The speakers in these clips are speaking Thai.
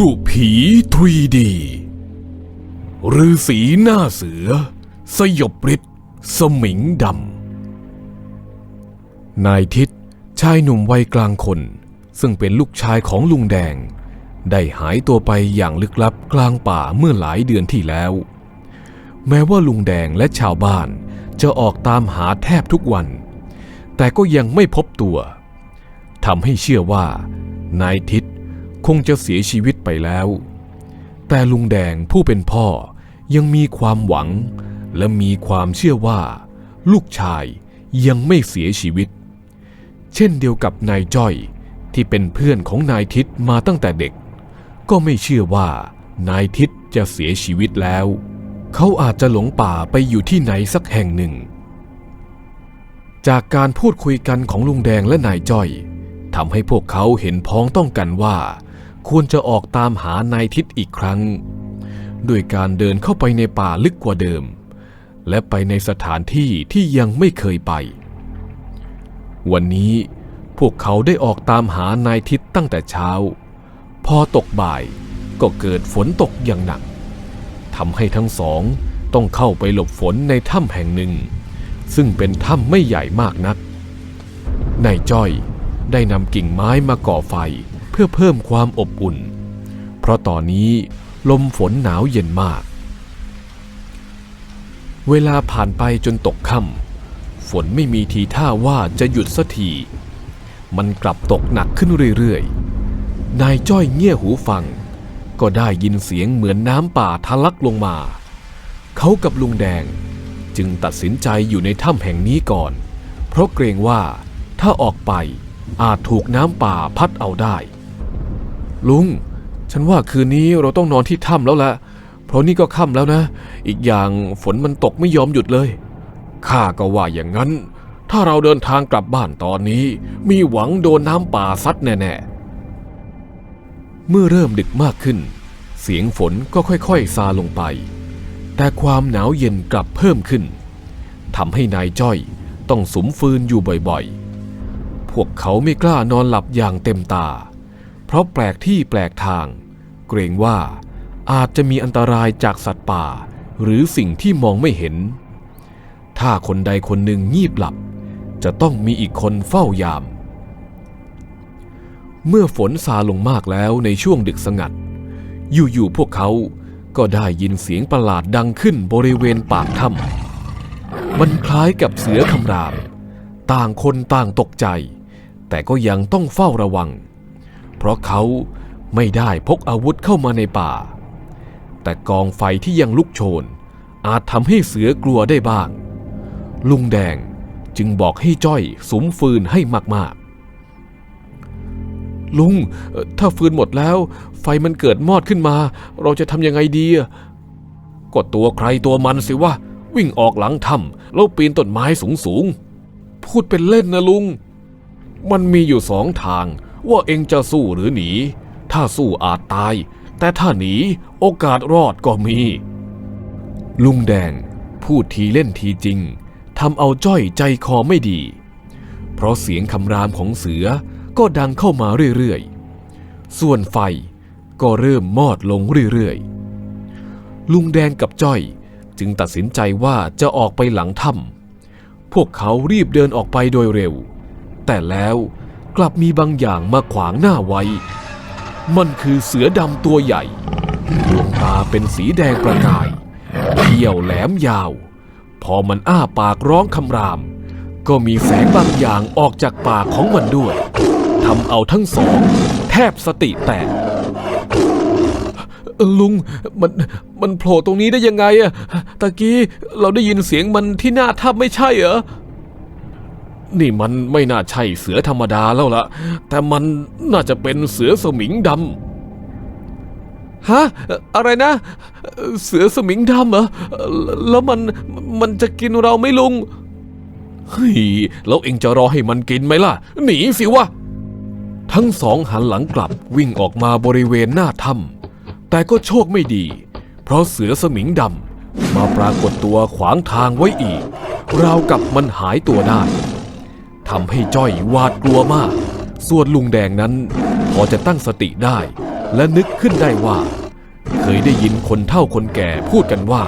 กรุผี 3D ฤาษีหน้าเสือ สยบฤทธิ์สมิงดำ นายทิศชายหนุ่มวัยกลางคน ซึ่งเป็นลูกชายของลุงแดง ได้หายตัวไปอย่างลึกลับกลางป่าเมื่อหลายเดือนที่แล้ว แม้ว่าลุงแดงและชาวบ้านจะออกตามหาแทบทุกวัน แต่ก็ยังไม่พบตัวทำให้เชื่อว่านายทิศ คงจะเสียชีวิตไปแล้ว แต่ลุงแดงผู้เป็นพ่อยังมีความหวัง และมีความเชื่อว่า ลูกชายยังไม่เสียชีวิต เช่นเดียวกับนายจ้อยที่เป็นเพื่อนของนายทิศมาตั้งแต่เด็ก ก็ไม่เชื่อว่านายทิศจะเสียชีวิตแล้ว เขาอาจจะหลงป่าไปอยู่ที่ไหนสักแห่งหนึ่ง จากการพูดคุยกันของลุงแดงและนายจ้อยทำให้พวกเขาเห็นพ้องต้องกันว่า ควรจะออกตามหานายทิศอีกครั้ง ด้วยการเดินเข้าไปในป่าลึกกว่าเดิม และไปในสถานที่ที่ยังไม่เคยไป วันนี้พวกเขาได้ออกตามหานายทิศตั้งแต่เช้า พอตกบ่ายก็เกิดฝนตกอย่างหนักทำให้ทั้งสองต้องเข้าไปหลบฝนในถ้ำแห่งหนึ่ง ซึ่งเป็นถ้ำไม่ใหญ่มากนักนายจ้อยได้นำกิ่งไม้มาก่อไฟ พื่อเพิ่มความอบอุ่น เพราะตอนนี้ลมฝนหนาวเย็นมาก เวลาผ่านไปจนตกค่ำฝนไม่มีทีท่าว่าจะหยุดสักทีมันกลับตกหนักขึ้นเรื่อยๆ นายจ้อยเงี่ยหูฟัง ก็ได้ยินเสียงเหมือนน้ำป่าทะลักลงมา เขากับลุงแดงจึงตัดสินใจอยู่ในถ้ำแห่งนี้ก่อน เพราะเกรงว่าถ้าออกไปอาจถูกน้ำป่าพัดเอาได้ ลุง ฉันว่าคืนนี้เราต้องนอนที่ถ้ำแล้วละเพราะนี่ก็ค่ำแล้วนะ อีกอย่างฝนมันตกไม่ยอมหยุดเลยข้าก็ว่าอย่างนั้น ถ้าเราเดินทางกลับบ้านตอนนี้ มีหวังโดนน้ำป่าซัดแน่ๆ เมื่อเริ่มดึกมากขึ้น เสียงฝนก็ค่อยๆซาลงไป แต่ความหนาวเย็นกลับเพิ่มขึ้นทำให้นายจ้อยต้องสมฟืนอยู่บ่อยๆ พวกเขาไม่กล้านอนหลับอย่างเต็มตา เพราะแปลกที่แปลกทาง เกรงว่าอาจจะมีอันตรายจากสัตว์ป่า หรือสิ่งที่มองไม่เห็น ถ้าคนใดคนหนึ่งงีบหลับ จะต้องมีอีกคนเฝ้ายาม เมื่อฝนซาลงมากแล้วในช่วงดึกสงัด อยู่ๆพวกเขาก็ได้ยินเสียงประหลาดดังขึ้นบริเวณปากถ้ำมันคล้ายกับเสือคำราม ต่างคนต่างตกใจ แต่ก็ยังต้องเฝ้าระวัง เพราะเขาไม่ได้พกอาวุธเข้ามาในป่า แต่กองไฟที่ยังลุกโชน อาจทำให้เสือกลัวได้บ้าง ลุงแดงจึงบอกให้จ้อยสุมฟืนให้มากๆ ลุงถ้าฟืนหมดแล้ว ไฟมันเกิดมอดขึ้นมา เราจะทำยังไงดีก็ตัวใครตัวมันสิวะวิ่งออกหลังถ้ำแล้วปีนต้นไม้สูงๆพูดเป็นเล่นนะลุง มันมีอยู่สองทาง ว่าเองจะสู้หรือหนี ถ้าสู้อาจตาย แต่ถ้าหนีโอกาสรอดก็มี ลุงแดงพูดทีเล่นทีจริงทำเอาจ้อยใจคอไม่ดี เพราะเสียงคำรามของเสือก็ดังเข้ามาเรื่อยๆ ส่วนไฟก็เริ่มมอดลงเรื่อยๆ ลุงแดงกับจ้อยจึงตัดสินใจว่าจะออกไปหลังถ้ำพวกเขารีบเดินออกไปโดยเร็ว แต่แล้ว กลับมีบางอย่างมาขวางหน้าไว้ มันคือเสือดำตัวใหญ่ ดวงตาเป็นสีแดงประกาย เขี้ยวแหลมยาว พอมันอ้าปากร้องคำราม ก็มีแสงบางอย่างออกจากปากของมันด้วย ทำเอาทั้งสอง แทบสติแตกลุงมันมันโผล่ตรงนี้ได้ยังไงอะตะกี้เราได้ยินเสียงมันที่หน้าถ้ำไม่ใช่เหรอ นี่มันไม่น่าใช่เสือธรรมดาแล้วละแต่มันน่าจะเป็นเสือสมิงดำฮะอะไรนะ เสือสมิงดำเหรอแล้วมันมันจะกินเราไม่ลุงเฮ้ยแล้วเองจะรอให้มันกินไหมล่ะ หนีสิวะทั้งสองหันหลังกลับวิ่งออกมาบริเวณหน้าถ้ำแต่ก็โชคไม่ดี เพราะเสือสมิงดำมาปรากฏตัวขวางทางไว้อีก ราวกับมันหายตัวได้ ทำให้จ้อยหวาดกลัวมาก ส่วนลุงแดงนั้น พอจะตั้งสติได้ และนึกขึ้นได้ว่า เคยได้ยินคนเฒ่าคนแก่พูดกันว่า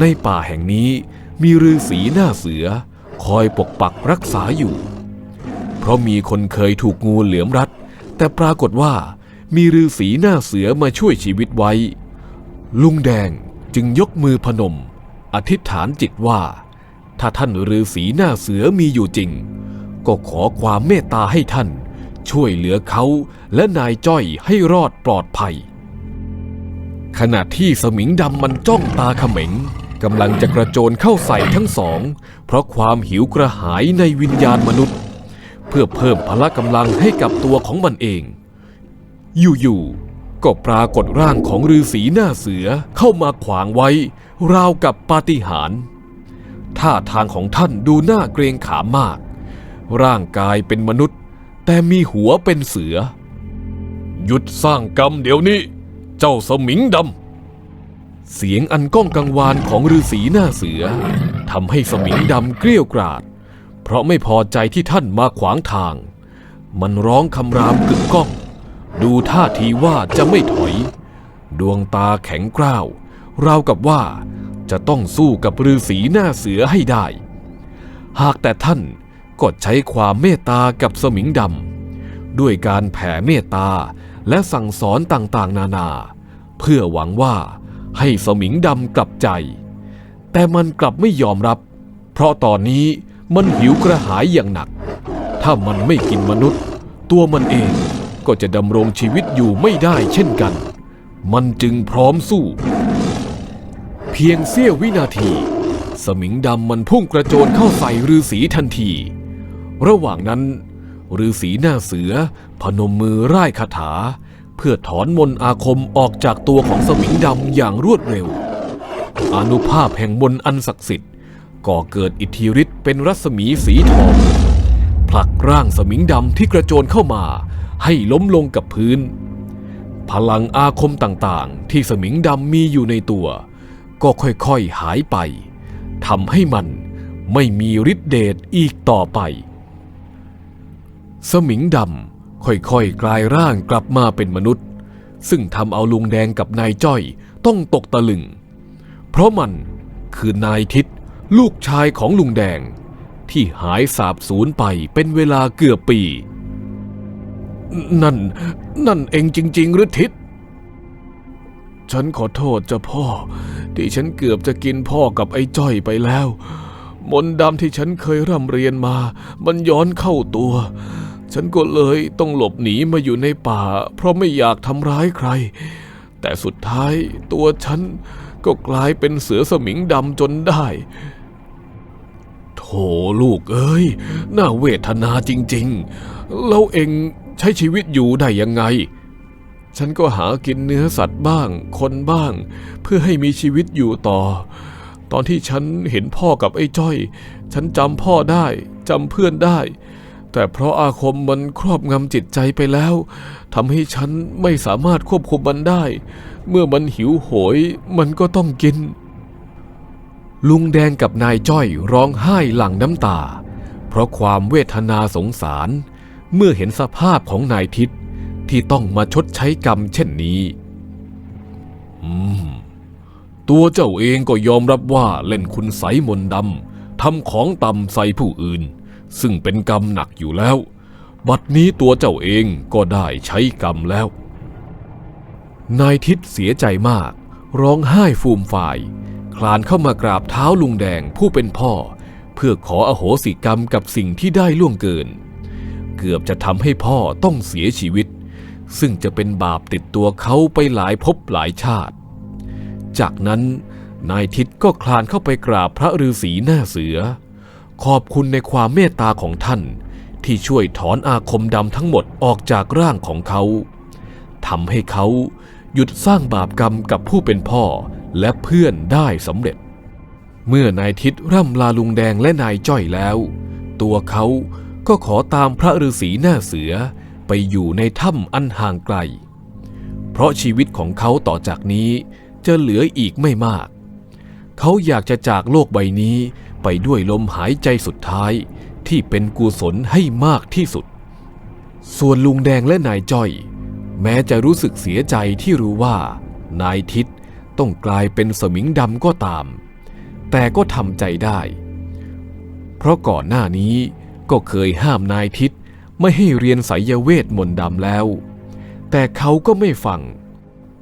ในป่าแห่งนี้มีฤาษีหน้าเสือ คอยปกปักรักษาอยู่ เพราะมีคนเคยถูกงูเหลือมรัด แต่ปรากฏว่า มีฤาษีหน้าเสือมาช่วยชีวิตไว้ ลุงแดงจึงยกมือพนม อธิษฐานจิตว่า ถ้าท่านฤาษีหน้าเสือมีอยู่จริง ก็ขอความเมตตาให้ท่าน ช่วยเหลือเขาและนายจ้อยให้รอดปลอดภัย ขณะที่สมิงดำมันจ้องตาเขม็งกำลังจะกระโจนเข้าใส่ทั้งสอง เพราะความหิวกระหายในวิญญาณมนุษย์ เพื่อเพิ่มพละกำลังให้กับตัวของมันเอง อยู่ๆก็ปรากฏร่างของฤาษีหน้าเสือเข้ามาขวางไว้ ราวกับปาฏิหาริย์ท่าทางของท่านดูน่าเกรงขามมาก ร่างกายเป็นมนุษย์ แต่มีหัวเป็นเสือ หยุดสร้างกรรมเดี๋ยวนี้ เจ้าสมิงดำ เสียงอันก้องกังวานของฤาษีหน้าเสือทำให้สมิงดำเกลี้ยวกราด เพราะไม่พอใจที่ท่านมาขวางทาง มันร้องคำรามกึกก้อง ดูท่าทีว่าจะไม่ถอย ดวงตาแข็งกร้าวราวกับว่าจะต้องสู้กับฤาษีหน้าเสือให้ได้ หากแต่ท่าน ก็ใช้ความเมตตากับสมิงดำด้วยการแผ่เมตตาและสั่งสอนต่างๆ นานา เพื่อหวังว่าให้สมิงดำกลับใจ แต่มันกลับไม่ยอมรับ เพราะตอนนี้มันหิวกระหายอย่างหนัก ถ้ามันไม่กินมนุษย์ ตัวมันเองก็จะดำรงชีวิตอยู่ไม่ได้เช่นกัน มันจึงพร้อมสู้ เพียงเสี้ยววินาที สมิงดำมันพุ่งกระโจนเข้าใส่ฤาษีทันที ระหว่างนั้นฤาษีหน้าเสือ พนมมือร่ายคาถา เพื่อถอนมนต์อาคมออกจากตัวของสมิงดำอย่างรวดเร็ว อนุภาพแห่งมนต์อันศักดิ์สิทธิ์ก่อเกิดอิทธิฤทธิ์เป็นรัศมีสีทอง ผลักร่างสมิงดำที่กระโจนเข้ามา ให้ล้มลงกับพื้น พลังอาคมต่างๆ ที่สมิงดำมีอยู่ในตัว ก็ค่อยๆหายไปทำให้มันไม่มีฤทธิเดชอีกต่อไป สมิงดำค่อยๆกลายร่างกลับมาเป็นมนุษย์ ซึ่งทำเอาลุงแดงกับนายจ้อยต้องตกตะลึง เพราะมันคือนายทิศลูกชายของลุงแดง ที่หายสาบสูญไปเป็นเวลาเกือบปี นั่น นั่นเองจริง ๆ หรือทิศฉันขอโทษเจ้าพ่อ ที่ฉันเกือบจะกินพ่อกับไอ้จ้อยไปแล้ว มนต์ดำที่ฉันเคยร่ำเรียนมา มันย้อนเข้าตัว ฉันก็เลยต้องหลบหนีมาอยู่ในป่า เพราะไม่อยากทำร้ายใคร แต่สุดท้ายตัวฉันก็กลายเป็นเสือสมิงดำจนได้ โถลูกเอ้ย น่าเวทนาจริงๆ แล้วเองใช้ชีวิตอยู่ได้ยังไง ฉันก็หากินเนื้อสัตว์บ้าง คนบ้าง เพื่อให้มีชีวิตอยู่ต่อ ตอนที่ฉันเห็นพ่อกับไอ้จ้อย ฉันจำพ่อได้จำเพื่อนได้ แต่เพราะอาคมมันครอบงำจิตใจไปแล้วทำให้ฉันไม่สามารถควบคุมมันได้ เมื่อมันหิวโหยมันก็ต้องกิน ลุงแดงกับนายจ้อยร้องไห้หลั่งน้ำตา เพราะความเวทนาสงสาร เมื่อเห็นสภาพของนายทิศที่ต้องมาชดใช้กรรมเช่นนี้อืมตัวเจ้าเองก็ยอมรับว่าเล่นคุณไสยมนต์ดำทำของต่ำใส่ผู้อื่น ซึ่งเป็นกรรมหนักอยู่แล้ว บัดนี้ตัวเจ้าเองก็ได้ใช้กรรมแล้ว นายทิศเสียใจมาก ร้องไห้ฟูมฝ่าย คลานเข้ามากราบเท้าลุงแดงผู้เป็นพ่อ เพื่อขออโหสิกรรมกับสิ่งที่ได้ล่วงเกิน เกือบจะทำให้พ่อต้องเสียชีวิต ซึ่งจะเป็นบาปติดตัวเขาไปหลายภพหลายชาติ จากนั้นนายทิศก็คลานเข้าไปกราบพระฤาษีหน้าเสือ ขอบคุณในความเมตตาของท่านที่ช่วยถอนอาคมดำทั้งหมดออกจากร่างของเขาทำให้เขาหยุดสร้างบาปกรรมกับผู้เป็นพ่อและเพื่อนได้สำเร็จ เมื่อนายทิศร่ำลาลุงแดงและนายจ้อยแล้ว ตัวเขาก็ขอตามพระฤาษีหน้าเสือไปอยู่ในถ้ำอันห่างไกล เพราะชีวิตของเขาต่อจากนี้จะเหลืออีกไม่มาก เขาอยากจะจากโลกใบนี้ ไปด้วยลมหายใจสุดท้ายที่เป็นกุศลให้มากที่สุด ส่วนลุงแดงและนายจ้อย แม้จะรู้สึกเสียใจที่รู้ว่า นายทิศต้องกลายเป็นสมิงดำก็ตาม แต่ก็ทำใจได้ เพราะก่อนหน้านี้ก็เคยห้ามนายทิศไม่ให้เรียนไสยเวทมนต์ดำแล้ว แต่เขาก็ไม่ฟัง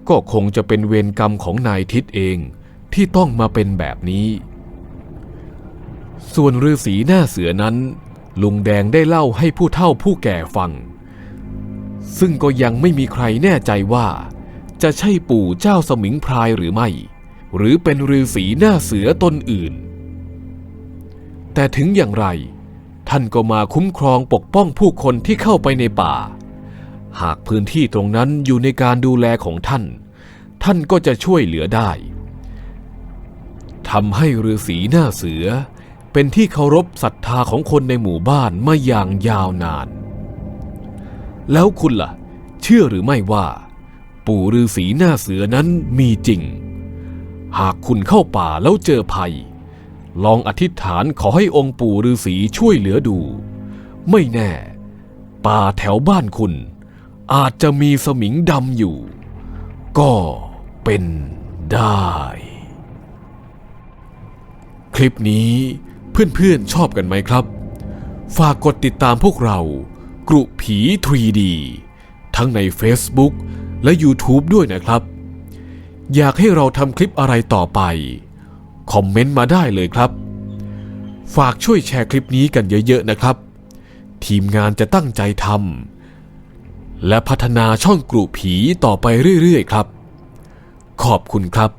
ก็คงจะเป็นเวรกรรมของนายทิศเองที่ต้องมาเป็นแบบนี้ ส่วนฤาษีหน้าเสือนั้น ลุงแดงได้เล่าให้ผู้เฒ่าผู้แก่ฟัง ซึ่งก็ยังไม่มีใครแน่ใจว่า จะใช่ปู่เจ้าสมิงพรายหรือไม่ หรือเป็นฤาษีหน้าเสือตนอื่น แต่ถึงอย่างไร ท่านก็มาคุ้มครองปกป้องผู้คนที่เข้าไปในป่า หากพื้นที่ตรงนั้นอยู่ในการดูแลของท่าน ท่านก็จะช่วยเหลือได้ทำให้ฤาษีหน้าเสือ เป็นที่เคารพศรัทธาของคนในหมู่บ้านมาอย่างยาวนาน แล้วคุณล่ะ เชื่อหรือไม่ว่า ปู่ฤาษีหน้าเสือนั้นมีจริง หากคุณเข้าป่าแล้วเจอภัย ลองอธิษฐานขอให้องค์ปู่ฤาษีช่วยเหลือดู ไม่แน่ ป่าแถวบ้านคุณ อาจจะมีสมิงดำอยู่ ก็เป็นได้ คลิปนี้ เพื่อนๆชอบกันไหมครับ ฝากกดติดตามพวกเรา กรุผี 3D ทั้งใน Facebook และ YouTube ด้วยนะครับ อยากให้เราทำคลิปอะไรต่อไป คอมเมนต์มาได้เลยครับ ฝากช่วยแชร์คลิปนี้กันเยอะ ๆ นะครับ ทีมงานจะตั้งใจทำและพัฒนาช่องกรุผีต่อไปเรื่อย ๆ ครับ ขอบคุณครับ